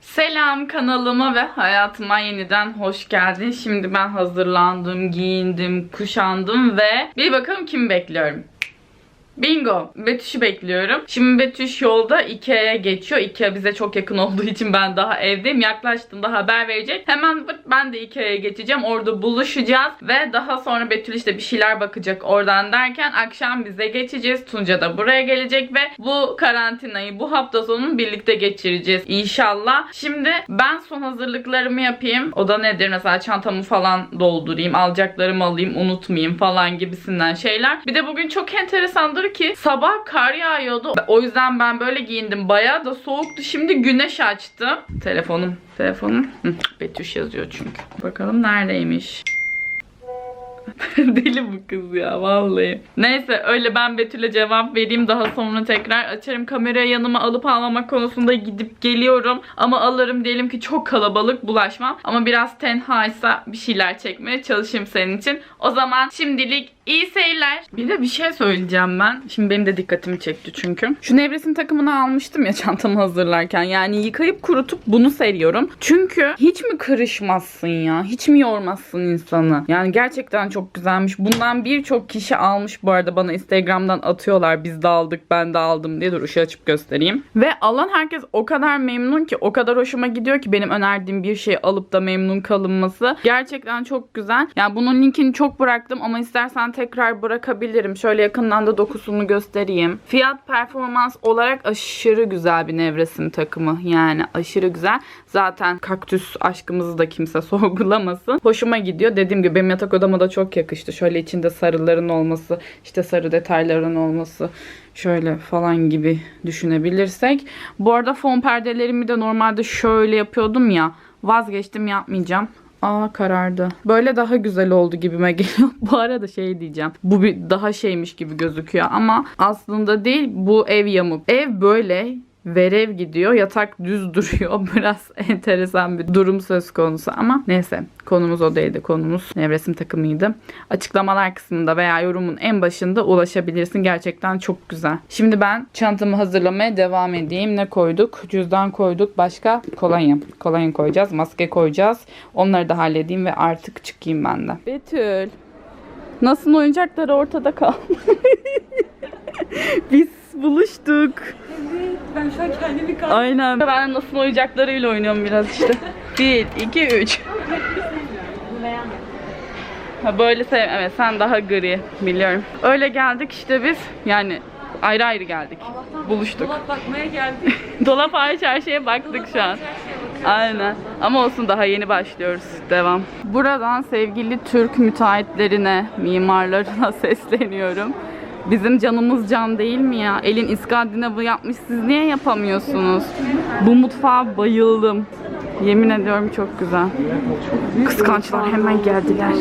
Selam kanalıma ve hayatıma yeniden hoş geldin. Şimdi ben hazırlandım, giyindim, kuşandım ve bir bakalım kimi bekliyorum. Bingo. Betüş'ü bekliyorum. Şimdi Betüş yolda Ikea'ya geçiyor. Ikea bize çok yakın olduğu için ben daha evdeyim. Yaklaştığında haber verecek. Hemen ben de Ikea'ya geçeceğim. Orada buluşacağız. Ve daha sonra Betül işte bir şeyler bakacak oradan derken akşam bize geçeceğiz. Tunca da buraya gelecek ve bu karantinayı bu hafta sonunu birlikte geçireceğiz inşallah. Şimdi ben son hazırlıklarımı yapayım. O da nedir? Mesela çantamı falan doldurayım. Alacaklarımı alayım. Unutmayayım falan gibisinden şeyler. Bir de bugün çok enteresandır ki sabah kar yağıyordu. O yüzden ben böyle giyindim. Bayağı da soğuktu. Şimdi güneş açtı. Telefonum. Telefonum. Betüş yazıyor çünkü. Bakalım neredeymiş. Deli bu kız ya vallahi. Neyse öyle ben Betül'e cevap vereyim. Daha sonra tekrar açarım. Kamerayı yanıma alıp almamak konusunda gidip geliyorum. Ama alırım diyelim ki çok kalabalık bulaşmam. Ama biraz tenhaysa bir şeyler çekmeye çalışayım senin için. O zaman şimdilik iyi seyirler. Bir de bir şey söyleyeceğim ben. Şimdi benim de dikkatimi çekti çünkü. Şu nevresim takımını almıştım ya çantamı hazırlarken. Yani yıkayıp kurutup bunu seriyorum. Çünkü hiç mi karışmazsın ya? Hiç mi yormazsın insanı? Yani gerçekten çok güzelmiş. Bundan birçok kişi almış bu arada bana Instagram'dan atıyorlar. Biz de aldık ben de aldım diye. Dur ışığı açıp göstereyim. Ve alan herkes o kadar memnun ki o kadar hoşuma gidiyor ki benim önerdiğim bir şey alıp da memnun kalınması. Gerçekten çok güzel. Yani bunun linkini çok bıraktım ama istersen tekrar bırakabilirim. Şöyle yakından da dokusunu göstereyim. Fiyat performans olarak aşırı güzel bir nevresim takımı. Yani aşırı güzel. Zaten kaktüs aşkımızı da kimse sorgulamasın. Hoşuma gidiyor. Dediğim gibi benim yatak odama da çok yakıştı. Şöyle içinde sarıların olması, işte sarı detayların olması şöyle falan gibi düşünebilirsek. Bu arada fon perdelerimi de normalde şöyle yapıyordum ya. Vazgeçtim yapmayacağım. Aa karardı. Böyle daha güzel oldu gibime geliyor. Bu arada şey diyeceğim. Bu bir daha şeymiş gibi gözüküyor ama aslında değil. Bu ev yamuk. Ev böyle verev gidiyor. Yatak düz duruyor. Biraz enteresan bir durum söz konusu ama neyse konumuz o değildi. Konumuz nevresim takımıydı. Açıklamalar kısmında veya yorumun en başında ulaşabilirsin. Gerçekten çok güzel. Şimdi ben çantamı hazırlamaya devam edeyim. Ne koyduk? Cüzdan koyduk. Başka kolonya. Kolonya koyacağız. Maske koyacağız. Onları da halledeyim ve artık çıkayım ben de. Betül. Nasıl oyuncakları ortada kal. Biz buluştuk. Ben şu an kendimi kaldım. Aynen. Ben nasıl oyuncaklarıyla oynuyorum biraz işte. 1, 2, 3. Ha böyle sev evet sen daha gri biliyorum. Öyle geldik işte biz yani ayrı ayrı geldik. Buluştuk. Dolap bakmaya geldik. Dolap hariç her şeye baktık şu an. Aynen. Ama olsun daha yeni başlıyoruz. Devam. Buradan sevgili Türk müteahhitlerine, mimarlarına sesleniyorum. Bizim canımız can değil mi ya? Elin İskandinav'ı yapmış. Siz niye yapamıyorsunuz? Bu mutfağa bayıldım. Yemin ediyorum çok güzel. Kıskançlar hemen geldiler.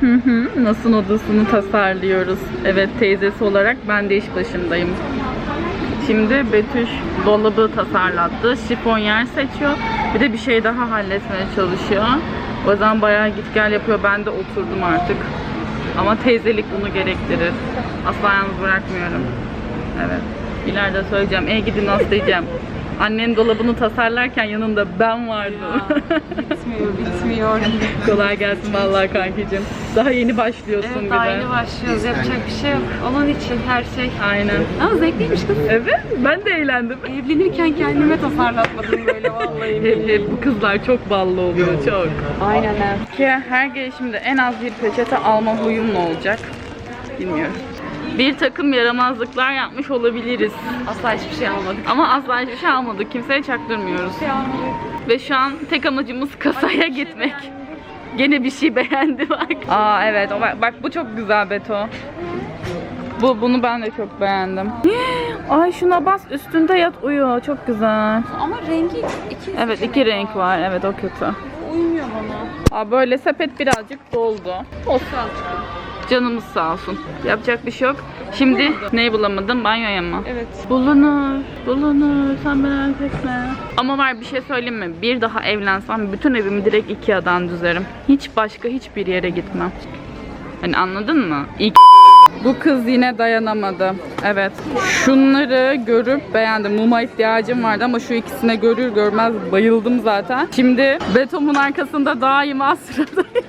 Hı hı. Nasıl odasını tasarlıyoruz. Evet teyzesi olarak ben de iş başındayım. Şimdi Betüş dolabı tasarlattı. Şifonyer seçiyor. Bir de bir şey daha halletmeye çalışıyor. O yüzden bayağı git gel yapıyor. Ben de oturdum artık. Ama teyzelik bunu gerektirir. Asla yalnız bırakmıyorum. Evet. İleride söyleyeceğim. Ey gidin nasıl diyeceğim. Annenin dolabını tasarlarken yanında ben vardım. bitmiyor, bitmiyor. Kolay gelsin vallahi kankicim. Daha yeni başlıyorsun Evet bir daha de. yeni başlıyoruz. Yapacak bir şey yok. Onun için her şey. Aynen. Ama zevkliymiş kız. Evet ben de eğlendim. Evlenirken kendime tasarlatmadım böyle vallahi. Hep, hep bu kızlar çok ballı oluyor çok. Aynen. Ki her gelişimde en az bir peçete alma huyum ne olacak? Bilmiyorum. Bir takım yaramazlıklar yapmış olabiliriz. Asla hiçbir şey almadık. Ama asla hiçbir şey almadık. Kimseye çaktırmıyoruz. şey almadık. Ve şu an tek amacımız kasaya gitmek. Gene bir şey beğendi bak. Aa evet bak, bu çok güzel Beto. Bu bunu ben de çok beğendim. Ay şuna bas üstünde yat uyu çok güzel. Ama rengi iki Evet iki renk var evet o kötü. uymuyor bana. Aa, böyle sepet birazcık doldu. Olsun. Canımız sağ olsun. Yapacak bir şey yok. Şimdi neyi bulamadım? Banyoya mı? Evet. Bulunur, bulunur. Sen merak etme. Ama var bir şey söyleyeyim mi? Bir daha evlensem bütün evimi direkt Ikea'dan düzerim. Hiç başka hiçbir yere gitmem. Hani anladın mı? İlk Bu kız yine dayanamadı. Evet. Şunları görüp beğendim. Muma ihtiyacım vardı ama şu ikisine görür görmez bayıldım zaten. Şimdi betomun arkasında daima sıradayım.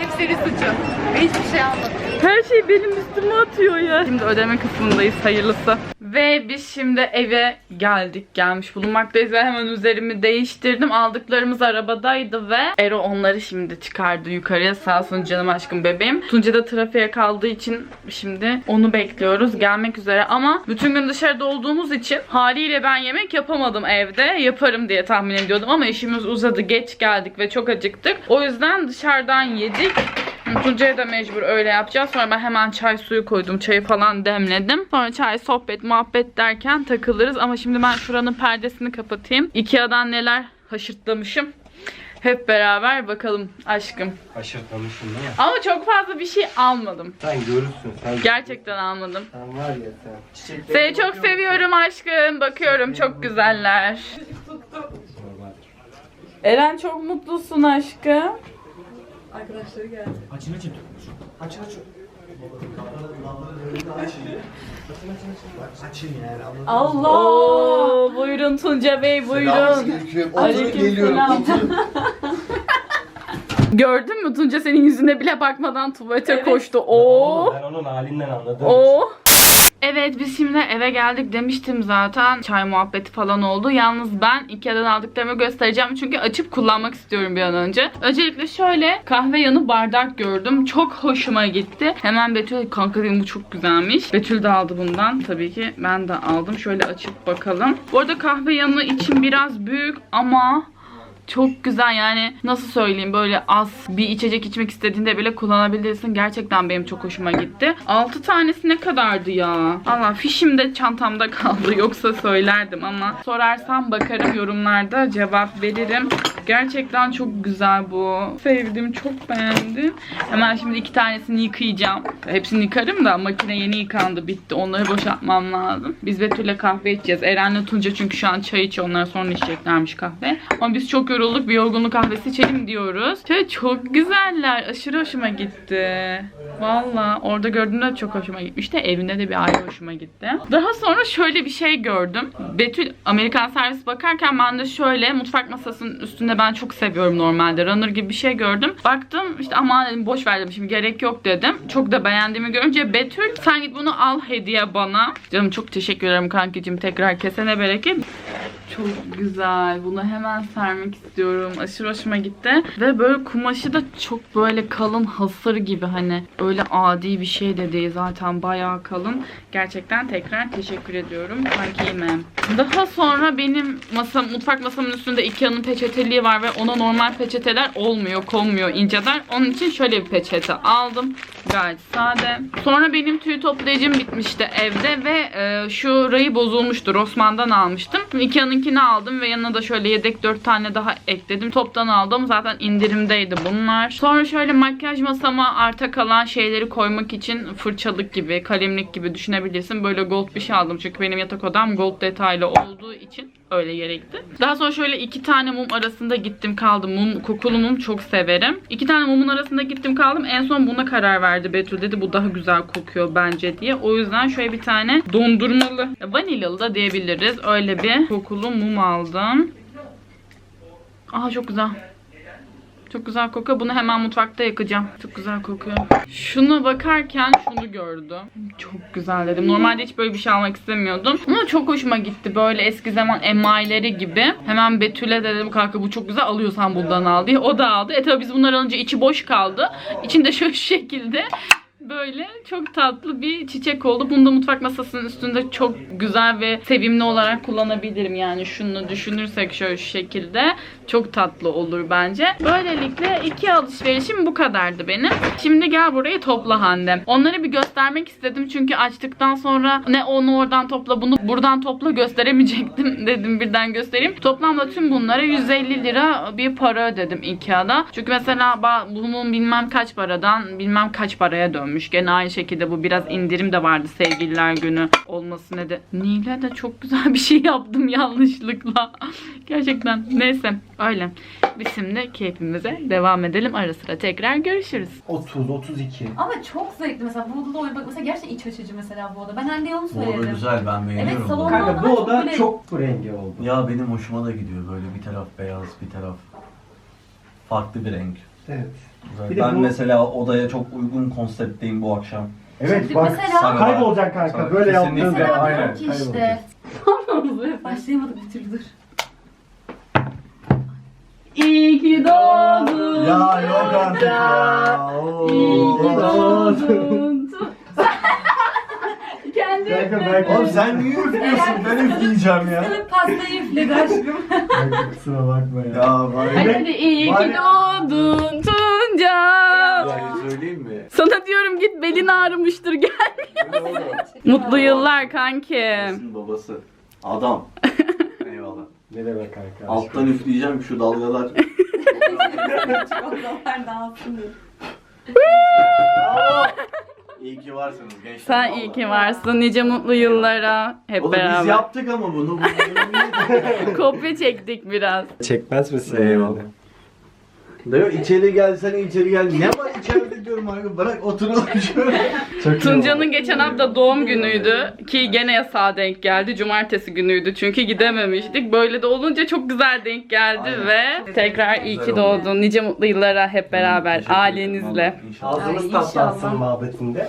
Hep senin suçun. Ben hiçbir şey almadım. Her şey benim üstüme atıyor ya. Şimdi ödeme kısmındayız hayırlısı. Ve biz şimdi eve geldik. Gelmiş bulunmaktayız ve hemen üzerimi değiştirdim. Aldıklarımız arabadaydı ve Ero onları şimdi çıkardı yukarıya. Sağ olsun canım aşkım bebeğim. Tunca da trafiğe kaldığı için şimdi onu bekliyoruz. Gelmek üzere ama bütün gün dışarıda olduğumuz için haliyle ben yemek yapamadım evde. Yaparım diye tahmin ediyordum ama işimiz uzadı. Geç geldik ve çok acıktık. O yüzden dışarıdan yedik. Tuncay'a da mecbur öyle yapacağız. Sonra ben hemen çay suyu koydum. Çayı falan demledim. Sonra çay, sohbet, muhabbet derken takılırız. Ama şimdi ben şuranın perdesini kapatayım. Ikea'dan neler haşırtlamışım. Hep beraber bakalım aşkım. Aşırtlamışsın değil mi? Ama çok fazla bir şey almadım. Sen görürsün. Sen, Gerçekten almadım. sen var ya sen. Çiçekleri Seni çok seviyorum aşkım. Bakıyorum çok güzeller. Normaldir. Eren çok mutlusun aşkım. Açın açın. Aç aç. Açın yani. anladın mı? Allah. Oo, buyurun Tunca Bey buyurun. Selamünaleyküm. Oturun Aleyküm geliyorum. selam. Oturun. Gördün mü Tunca senin yüzüne bile bakmadan tuvalete Evet. koştu. Oo. Ben onun halinden anladım. Oo. Evet biz şimdi eve geldik demiştim zaten. Çay muhabbeti falan oldu. Yalnız ben Ikea'dan aldıklarımı göstereceğim. Çünkü açıp kullanmak istiyorum bir an önce. Öncelikle şöyle kahve yanı bardak gördüm. Çok hoşuma gitti. Hemen Betül kanka dedim bu çok güzelmiş. Betül de aldı bundan. Tabii ki ben de aldım. Şöyle açıp bakalım. Bu arada kahve yanı için biraz büyük ama çok güzel yani nasıl söyleyeyim böyle az bir içecek içmek istediğinde bile kullanabilirsin. Gerçekten benim çok hoşuma gitti. 6 tanesi ne kadardı ya? Allah fişim de çantamda kaldı yoksa söylerdim ama sorarsam bakarım yorumlarda cevap veririm. Gerçekten çok güzel bu. Sevdim çok beğendim. Hemen şimdi iki tanesini yıkayacağım. Hepsini yıkarım da makine yeni yıkandı bitti. Onları boşaltmam lazım. Biz Betül'le kahve içeceğiz. Eren'le Tunca çünkü şu an çay içiyor. Onlar sonra içeceklermiş kahve. Ama biz çok yorulduk. Bir yorgunluk kahvesi içelim diyoruz. Şöyle çok güzeller. Aşırı hoşuma gitti. Valla orada gördüğümde çok hoşuma gitmişti. Evinde de bir ayrı hoşuma gitti. Daha sonra şöyle bir şey gördüm. Betül Amerikan servis bakarken ben de şöyle mutfak masasının üstünde ben çok seviyorum normalde. Runner gibi bir şey gördüm. Baktım işte aman dedim boş ver dedim şimdi gerek yok dedim. Çok da beğendiğimi görünce Betül sen git bunu al hediye bana. Canım çok teşekkür ederim kankicim tekrar kesene bereket. Çok güzel. Bunu hemen sermek istiyorum. Aşırı hoşuma gitti. Ve böyle kumaşı da çok böyle kalın hasır gibi hani öyle adi bir şey de değil zaten bayağı kalın. Gerçekten tekrar teşekkür ediyorum kankime. Daha sonra benim masam, mutfak masamın üstünde Ikea'nın peçeteliği var ve ona normal peçeteler olmuyor, konmuyor inceden. Onun için şöyle bir peçete aldım. Gayet sade. Sonra benim tüy toplayıcım bitmişti evde ve e, şu rayı bozulmuştu. Rossmann'dan almıştım. Ikea'nınkini aldım ve yanına da şöyle yedek 4 tane daha ekledim. Toptan aldım. Zaten indirimdeydi bunlar. Sonra şöyle makyaj masama arta kalan şeyleri koymak için fırçalık gibi, kalemlik gibi düşünebilirsin. Böyle gold bir şey aldım. Çünkü benim yatak odam gold detaylı olduğu için öyle gerekti. Daha sonra şöyle iki tane mum arasında gittim kaldım. Mum, kokulu mum çok severim. İki tane mumun arasında gittim kaldım. En son buna karar verdi Betül dedi. Bu daha güzel kokuyor bence diye. O yüzden şöyle bir tane dondurmalı, vanilyalı da diyebiliriz. Öyle bir kokulu mum aldım. Aa çok güzel. Çok güzel kokuyor. Bunu hemen mutfakta yakacağım. Çok güzel kokuyor. Şuna bakarken şunu gördüm. Çok güzel dedim. Normalde hiç böyle bir şey almak istemiyordum. Ama çok hoşuma gitti. Böyle eski zaman emailleri gibi. Hemen Betül'e de dedim kanka bu çok güzel alıyorsan bundan al diye. O da aldı. E tabi biz bunları alınca içi boş kaldı. İçinde şöyle şekilde Böyle çok tatlı bir çiçek oldu. Bunu da mutfak masasının üstünde çok güzel ve sevimli olarak kullanabilirim. Yani şunu düşünürsek şöyle şu şekilde çok tatlı olur bence. Böylelikle iki alışverişim bu kadardı benim. Şimdi gel burayı topla Hande. Onları bir göstermek istedim çünkü açtıktan sonra ne onu oradan topla bunu buradan topla gösteremeyecektim dedim birden göstereyim. Toplamda tüm bunlara 150 lira bir para ödedim Ikea'da. Çünkü mesela bunun bilmem kaç paradan bilmem kaç paraya dönmüş. Gene aynı şekilde bu biraz indirim de vardı sevgililer günü olması ne de. Nile de çok güzel bir şey yaptım yanlışlıkla. Gerçekten neyse öyle. Biz şimdi keyfimize devam edelim. Ara sıra tekrar görüşürüz. 30, 32. Ama çok zevkli mesela bu odada oyun bak mesela gerçekten iç açıcı mesela bu oda. Ben anneye onu Bu oda güzel ben beğeniyorum. Evet, salon- bunu. Kanka Ama bu oda böyle- çok rengi oldu. Ya benim hoşuma da gidiyor böyle bir taraf beyaz bir taraf farklı bir renk. Evet. Güzel. Bir de ben bu- mesela odaya çok uygun konseptteyim bu akşam. Evet Şimdi bak mesela- kaybolacaksın kanka. Sana- Böyle kesinlikle. Mesela aynen diyorum ki kaybolacaksın. işte. Başlayamadık bir türlü dur. İyi ki doğdun. Ya yok artık ya. İyi ki doğdun. Kendi Kanka. Oğlum sen niye üflüyorsun? Ben üfleyeceğim ya. Sana pastayı üfledi aşkım. Kanka kusura bakma ya. Ya Hadi ya. hadi iyi ki doğdun Tunca. Yani söyleyeyim mi? Sana diyorum git belin ağrımıştır gel. Mutlu yıllar kanki. Babası. Adam. Ne demek kanka? Alttan üfleyeceğim şu dalgalar. Çikolatalar dağılsın diye. İyi ki varsınız gençler. Sen iyi ki varsın. Nice mutlu yıllara hep Oğlum biz beraber. yaptık ama bunu. Kopya çektik biraz. Çekmez misin? Eyvallah. Mi? İçeri gelsene içeri gel. Ne var içeride diyorum abi. Bırak oturalım şöyle. Çok iyi Tunca'nın geçen hafta doğum günüydü ki gene yasağa denk geldi. Cumartesi günüydü çünkü gidememiştik. Böyle de olunca çok güzel denk geldi Aynen. ve tekrar iyi ki oldu. doğdun. Nice mutlu yıllara hep beraber ailenizle. İnşallah. Ağzımız Ay, tatlansın inşallah. muhabbetinde.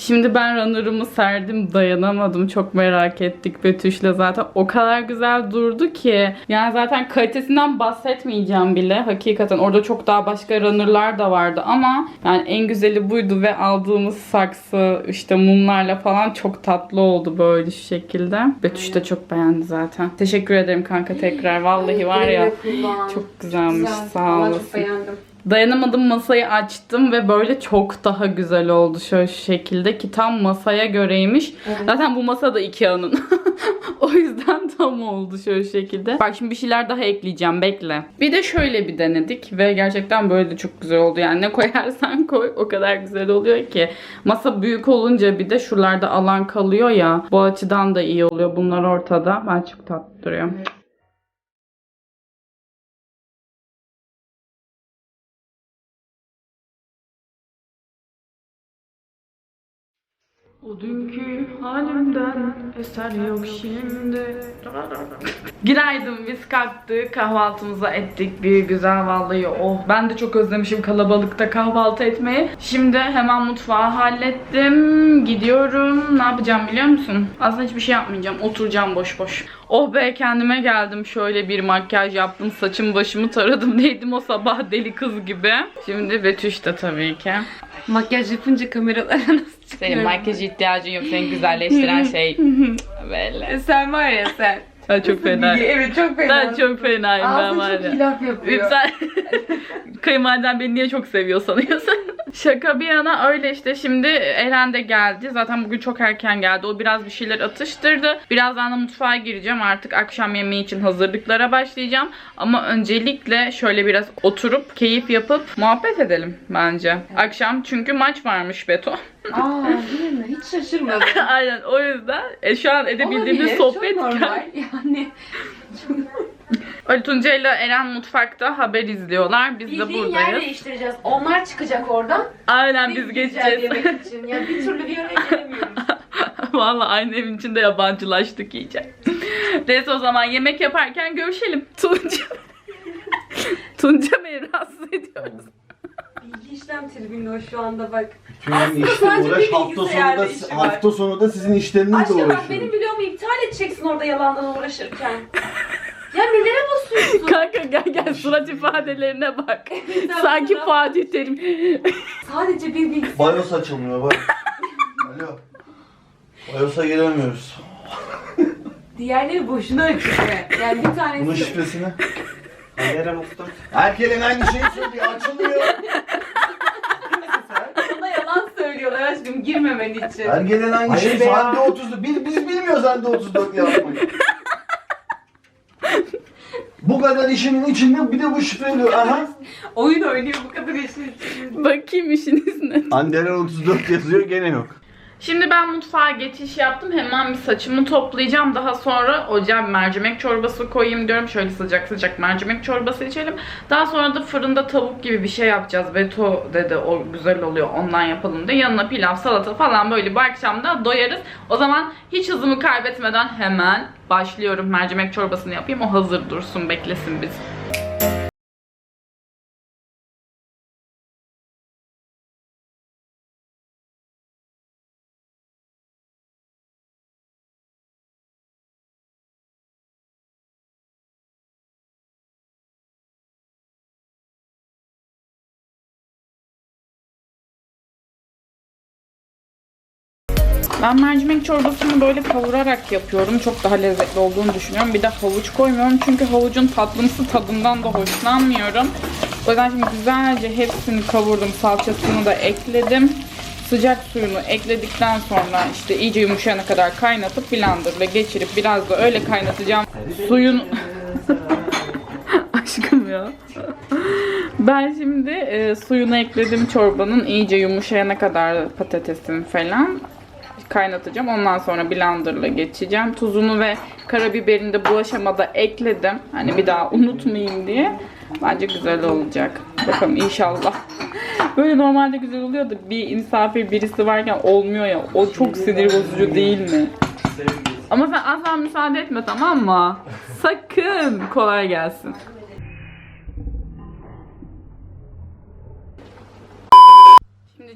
Şimdi ben runner'ımı serdim dayanamadım. Çok merak ettik Betüş'le zaten. O kadar güzel durdu ki. Yani zaten kalitesinden bahsetmeyeceğim bile. Hakikaten orada çok daha başka runner'lar da vardı ama yani en güzeli buydu ve aldığımız saksı işte mumlarla falan çok tatlı oldu böyle şu şekilde. Betüş de çok beğendi zaten. Teşekkür ederim kanka tekrar. Vallahi var ya çok güzelmiş. Sağ olasın. beğendim. Dayanamadım masayı açtım ve böyle çok daha güzel oldu şöyle şu şekilde ki tam masaya göreymiş. Zaten bu masa da Ikea'nın. o yüzden tam oldu şöyle şekilde. Bak şimdi bir şeyler daha ekleyeceğim bekle. Bir de şöyle bir denedik ve gerçekten böyle de çok güzel oldu. Yani ne koyarsan koy o kadar güzel oluyor ki. Masa büyük olunca bir de şuralarda alan kalıyor ya. Bu açıdan da iyi oluyor bunlar ortada. Ben çok tatlı duruyor. O dünkü halimden eser yok şimdi. Günaydın biz kalktık kahvaltımızı ettik bir güzel vallahi oh ben de çok özlemişim kalabalıkta kahvaltı etmeyi. Şimdi hemen mutfağı hallettim gidiyorum ne yapacağım biliyor musun? Aslında hiçbir şey yapmayacağım oturacağım boş boş. Oh be kendime geldim şöyle bir makyaj yaptım saçımı başımı taradım neydim o sabah deli kız gibi. Şimdi Betüş de tabii ki. Makyaj yapınca kameralara nasıl Senin makyaj ihtiyacın yok. Seni güzelleştiren şey böyle. Sen var ya sen. Ben çok fena. Evet çok fena. Ben çok fenayım ben Ağzı var çok iyi ya. laf yapıyor. Sen kayınvaliden beni niye çok seviyor sanıyorsun? Şaka bir yana öyle işte şimdi Eren de geldi. Zaten bugün çok erken geldi. O biraz bir şeyler atıştırdı. Birazdan da mutfağa gireceğim. Artık akşam yemeği için hazırlıklara başlayacağım. Ama öncelikle şöyle biraz oturup keyif yapıp muhabbet edelim bence. Akşam çünkü maç varmış Beto. Aa değil mi? Hiç şaşırmadım. Aynen o yüzden e, şu an edebildiğimiz Olabilir, sohbet Çok normal yani. Ali Tunca ile Eren mutfakta haber izliyorlar. Biz de Bildiğin yer buradayız. değiştireceğiz. Onlar çıkacak oradan. Aynen biz gideceğiz geçeceğiz. yemek için. Ya bir türlü bir yere gelemiyoruz. Vallahi aynı evin içinde yabancılaştık iyice. Neyse o zaman yemek yaparken görüşelim. Tunca. Tunca beni rahatsız ediyoruz. İşlem tribünde o şu anda bak. Aslında işle sadece uğraş bir hafta bilgisayarda sonu da işi var. hafta sonu da sizin işlerinizle Aşkım bak uğraşıyorum. benim videomu iptal edeceksin orada yalandan uğraşırken. ya nelere basıyorsun? Kanka gel gel surat ifadelerine bak. Sanki Fatih Terim. Sadece bir bilgisayar. Bayos açılmıyor bak. Alo. Bayos'a giremiyoruz. Diğerleri boşuna açıyor. Yani bir Bunun tanesi. şifresini. Eren Usta. Herkesin aynı şeyi söylüyor. Açılmıyor. Dedim girmemen için. Her gelen aynı Hayır şey. be ya. Saatte 30. Biz, biz bilmiyoruz saatte 34 yapmayı. bu kadar işinin içinde bir de bu şifre diyor. Aha. Oyun oynuyor bu kadar işin için. Bakayım işiniz ne? Andelen 34 yazıyor gene yok. Şimdi ben mutfağa geçiş yaptım. Hemen bir saçımı toplayacağım. Daha sonra ocağa mercimek çorbası koyayım diyorum. Şöyle sıcak sıcak mercimek çorbası içelim. Daha sonra da fırında tavuk gibi bir şey yapacağız. Beto dedi o güzel oluyor ondan yapalım diye. Yanına pilav, salata falan böyle bu akşam da doyarız. O zaman hiç hızımı kaybetmeden hemen başlıyorum. Mercimek çorbasını yapayım. O hazır dursun beklesin biz. Ben mercimek çorbasını böyle kavurarak yapıyorum. Çok daha lezzetli olduğunu düşünüyorum. Bir de havuç koymuyorum. Çünkü havucun tatlımsı tadından da hoşlanmıyorum. O yüzden şimdi güzelce hepsini kavurdum. Salçasını da ekledim. Sıcak suyunu ekledikten sonra işte iyice yumuşayana kadar kaynatıp blenderla geçirip biraz da öyle kaynatacağım. Suyun... Aşkım ya. Ben şimdi e, suyunu ekledim çorbanın iyice yumuşayana kadar patatesin falan kaynatacağım. Ondan sonra blenderla geçeceğim. Tuzunu ve karabiberini de bu aşamada ekledim. Hani bir daha unutmayayım diye. Bence güzel olacak. Bakalım inşallah. Böyle normalde güzel oluyor da bir misafir birisi varken olmuyor ya. O çok sinir bozucu değil mi? Ama sen asla müsaade etme tamam mı? Sakın. Kolay gelsin.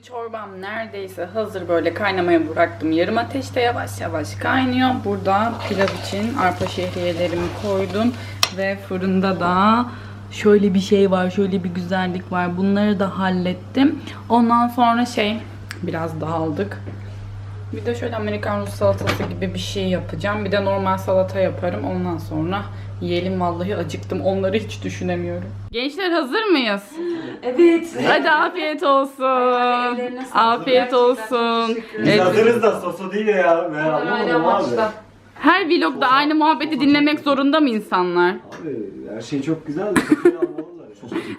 Çorbam neredeyse hazır böyle kaynamaya bıraktım. Yarım ateşte yavaş yavaş kaynıyor. Burada pilav için arpa şehriyelerimi koydum. Ve fırında da şöyle bir şey var, şöyle bir güzellik var. Bunları da hallettim. Ondan sonra şey biraz dağıldık. Bir de şöyle Amerikan Rus salatası gibi bir şey yapacağım. Bir de normal salata yaparım. Ondan sonra yiyelim vallahi acıktım. Onları hiç düşünemiyorum. Gençler hazır mıyız? Evet. Hadi afiyet olsun. Afiyet olsun. Biz Evet, hazırız da sosu değil ya. Ben anlamadım abi. her vlogda aynı muhabbeti dinlemek zorunda mı insanlar? Abi her şey çok güzel de.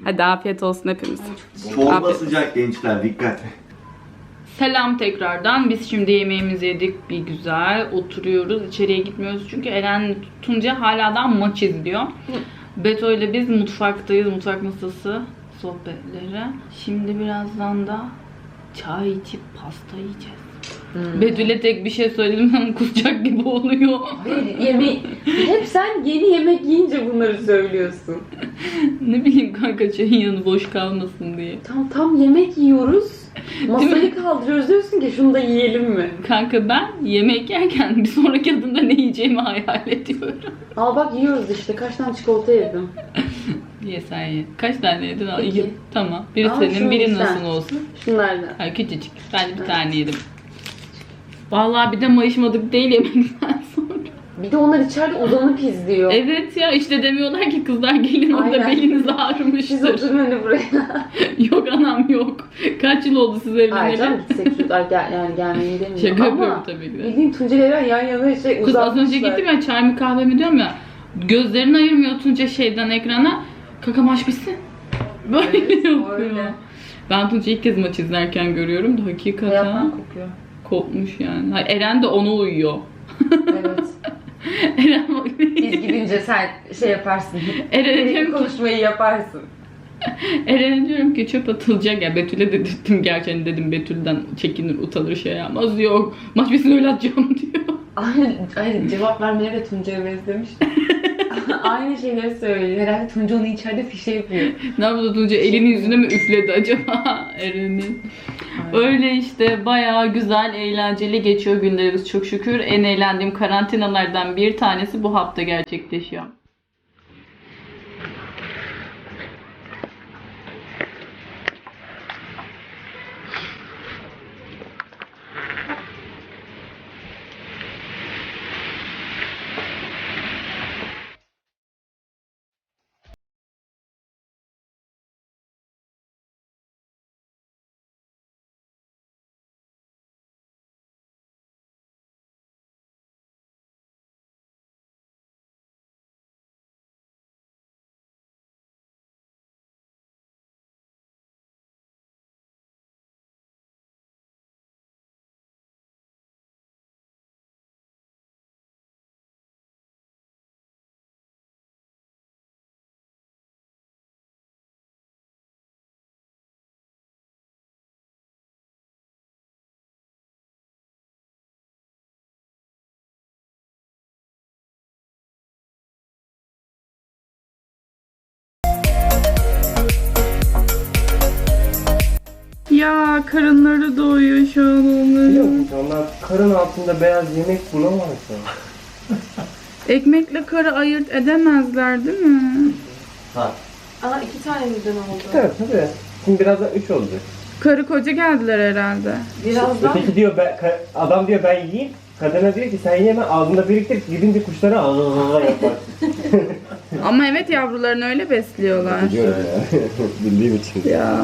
Hadi afiyet olsun hepimiz. Çorba Afiyet. sıcak gençler dikkat. Selam tekrardan. Biz şimdi yemeğimizi yedik bir güzel. Oturuyoruz. İçeriye gitmiyoruz çünkü Eren Tunca hala daha maç izliyor. Beto ile biz mutfaktayız. Mutfak masası sohbetleri. Şimdi birazdan da çay içip pasta yiyeceğiz. Betül'e tek bir şey söyledim kusacak gibi oluyor. Hayır. Hep sen yeni yemek yiyince bunları söylüyorsun. ne bileyim kanka çayın yanı boş kalmasın diye. Tam tam yemek yiyoruz. Masayı kaldırıyoruz diyorsun ki şunu da yiyelim mi? Kanka ben yemek yerken bir sonraki adımda ne yiyeceğimi hayal ediyorum. Al bak yiyoruz işte. Kaç tane çikolata yedim. Ye sen ye. Kaç tane yedin? Al, İki. Tamam. Biri Ama senin, şunu biri sen. nasıl olsun? Şunlardan. Ha, küçücük. Ben de bir tane yedim. Vallahi bir de mayışmadık değil yemekten. Bir de onlar içeride uzanıp izliyor. Evet ya işte demiyorlar ki kızlar gelin orada Aynen. beliniz Siz ağrımıştır. oturun hadi buraya. yok anam yok. Kaç yıl oldu siz Hayır evleneli? canım gitsek çocuklar gel, yani gelmeyi demiyorum. Şaka yapıyorum Ama tabii ki de. bildiğin Tuncel Eren yan yana şey Kız az önce uzatmışlar. gittim ya çay mı kahve mi diyorum ya. Gözlerini ayırmıyor Tunca şeyden ekrana. Kaka maç bitsin. Böyle Evet, yapıyor. öyle. Ben Tunca ilk kez maç izlerken görüyorum da hakikaten Hayattan kokuyor. kopmuş yani. Hayır, Eren de ona uyuyor. Evet. Eren, Biz gidince sen şey yaparsın. Eren'e diyorum, ki, konuşmayı yaparsın. Eren'e diyorum ki çöp atılacak ya Betül'e de dedim gerçekten dedim Betül'den çekinir utanır şey yapmaz yok maç bitsin öyle atacağım diyor. Aynı, aynı cevap vermeye de Tuncay'a benzemiş. aynı şeyleri söylüyor. Herhalde Tunca onu içeride fişe yapıyor. Ne yaptı Tunca elini yüzüne mi üfledi acaba Eren'in? Öyle işte bayağı güzel eğlenceli geçiyor günlerimiz çok şükür. En eğlendiğim karantinalardan bir tanesi bu hafta gerçekleşiyor. Ya karınları doyuyor şu an Biliyor onların. musun? Onlar karın altında beyaz yemek bulamazlar. Ekmekle karı ayırt edemezler değil mi? Ha. Aa iki tane birden oldu. Tabii tabii. Şimdi birazdan 3 oldu. Karı koca geldiler herhalde. Birazdan Öteki diyor ben, ka- adam diyor ben yiyeyim. Kadına diyor ki sen yeme ağzında biriktir gidince kuşlara aa yapar. Ama evet yavrularını öyle besliyorlar. Biliyorum ya. Bildiğim için. Ya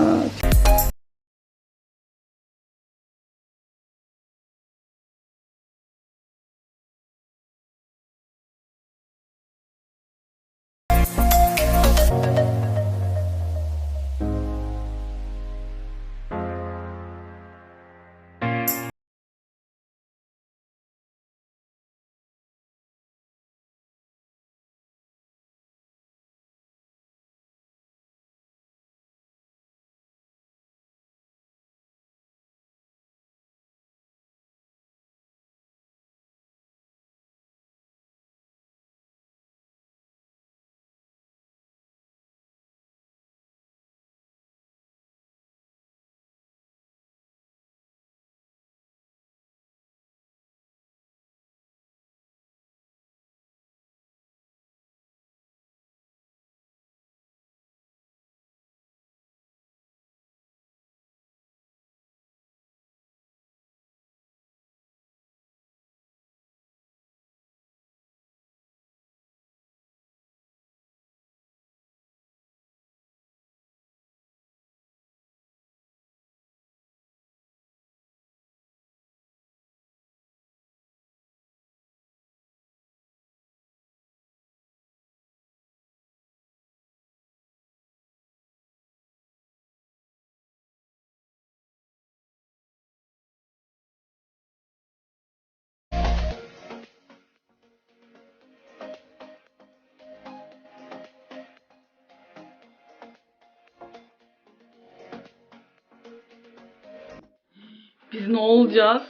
biz ne olacağız?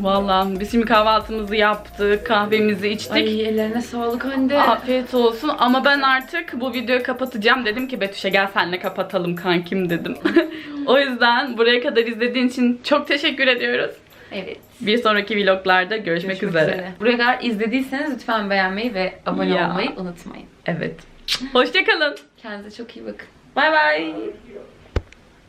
Vallahi biz şimdi kahvaltımızı yaptık, kahvemizi içtik. Ay ellerine sağlık anne. Afiyet olsun ama ben artık bu videoyu kapatacağım. Dedim ki Betüş'e gel senle kapatalım kankim dedim. o yüzden buraya kadar izlediğin için çok teşekkür ediyoruz. Evet. Bir sonraki vloglarda görüşmek, Görüşmek üzere. üzere. Buraya kadar izlediyseniz lütfen beğenmeyi ve abone Ya. olmayı unutmayın. Evet. Hoşçakalın. Kendinize çok iyi bakın. Bay bay.